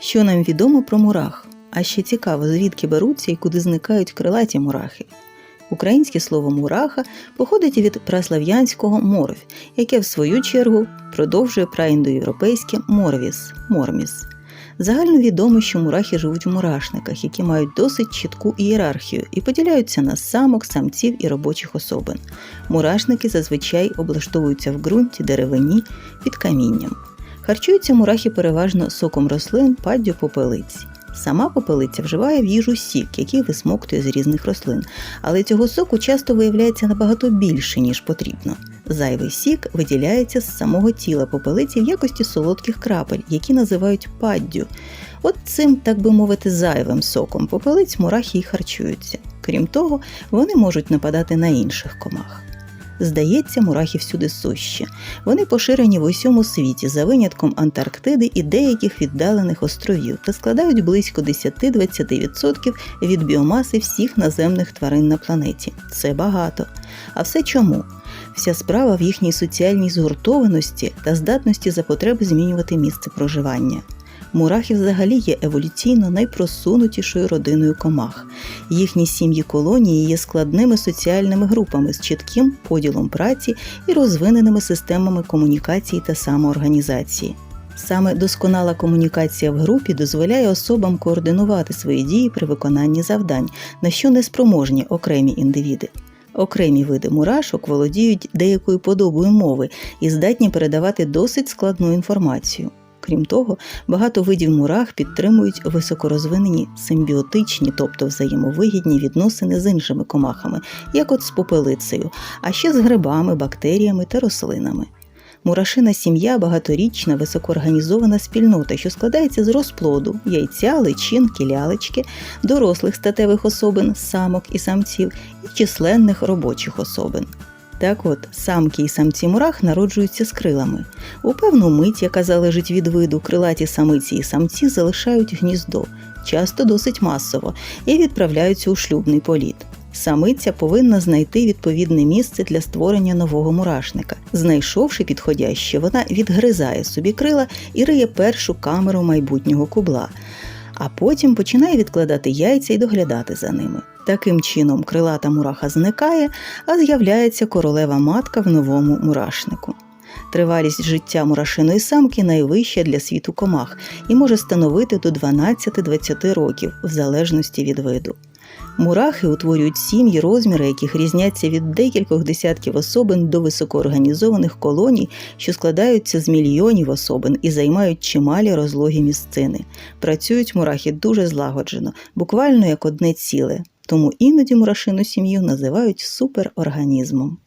Що нам відомо про мурах? А ще цікаво, звідки беруться і куди зникають крилаті мурахи. Українське слово мураха походить від праслав'янського морвь, яке в свою чергу продовжує праіндоєвропейське морвіс морміс. Загально відомо, що мурахи живуть в мурашниках, які мають досить чітку ієрархію і поділяються на самок, самців і робочих особин. Мурашники зазвичай облаштовуються в ґрунті, деревині, під камінням. Харчуються мурахи переважно соком рослин, паддю попелиць. Сама попелиця вживає в їжу сік, який висмоктує з різних рослин, але цього соку часто виявляється набагато більше, ніж потрібно. Зайвий сік виділяється з самого тіла попелиці в якості солодких крапель, які називають паддю. От цим, так би мовити, зайвим соком попелиць мурахи й харчуються. Крім того, вони можуть нападати на інших комах. Здається, мурахи всюди сущі. Вони поширені в усьому світі за винятком Антарктиди і деяких віддалених островів та складають близько 10-20% від біомаси всіх наземних тварин на планеті. Це багато. А все чому? Вся справа в їхній соціальній згуртованості та здатності за потреби змінювати місце проживання. Мурахи взагалі є еволюційно найпросунутішою родиною комах. Їхні сім'ї колонії є складними соціальними групами з чітким поділом праці і розвиненими системами комунікації та самоорганізації. Саме досконала комунікація в групі дозволяє особам координувати свої дії при виконанні завдань, на що не спроможні окремі індивіди. Окремі види мурашок володіють деякою подобою мови і здатні передавати досить складну інформацію. Крім того, багато видів мурах підтримують високорозвинені симбіотичні, тобто взаємовигідні відносини з іншими комахами, як от з попелицею, а ще з грибами, бактеріями та рослинами. Мурашина сім'я багаторічна, високоорганізована спільнота, що складається з розплоду, яйця, личинки, лялечки, дорослих статевих особин, самок і самців і численних робочих особин. Так от, самки і самці мурах народжуються з крилами. У певну мить, яка залежить від виду, крилаті самиці і самці залишають гніздо, часто досить масово, і відправляються у шлюбний політ. Самиця повинна знайти відповідне місце для створення нового мурашника. Знайшовши підходяще, вона відгризає собі крила і риє першу камеру майбутнього кубла, а потім починає відкладати яйця і доглядати за ними. Таким чином, крилата мураха зникає, а з'являється королева матка в новому мурашнику. Тривалість життя мурашиної самки найвища для світу комах і може становити до 12-20 років в залежності від виду. Мурахи утворюють сім'ї, розміри яких різняться від декількох десятків особин до високоорганізованих колоній, що складаються з мільйонів особин і займають чималі розлогі місцини. Працюють мурахи дуже злагоджено, буквально як одне ціле. Тому іноді мурашину сім'ю називають суперорганізмом.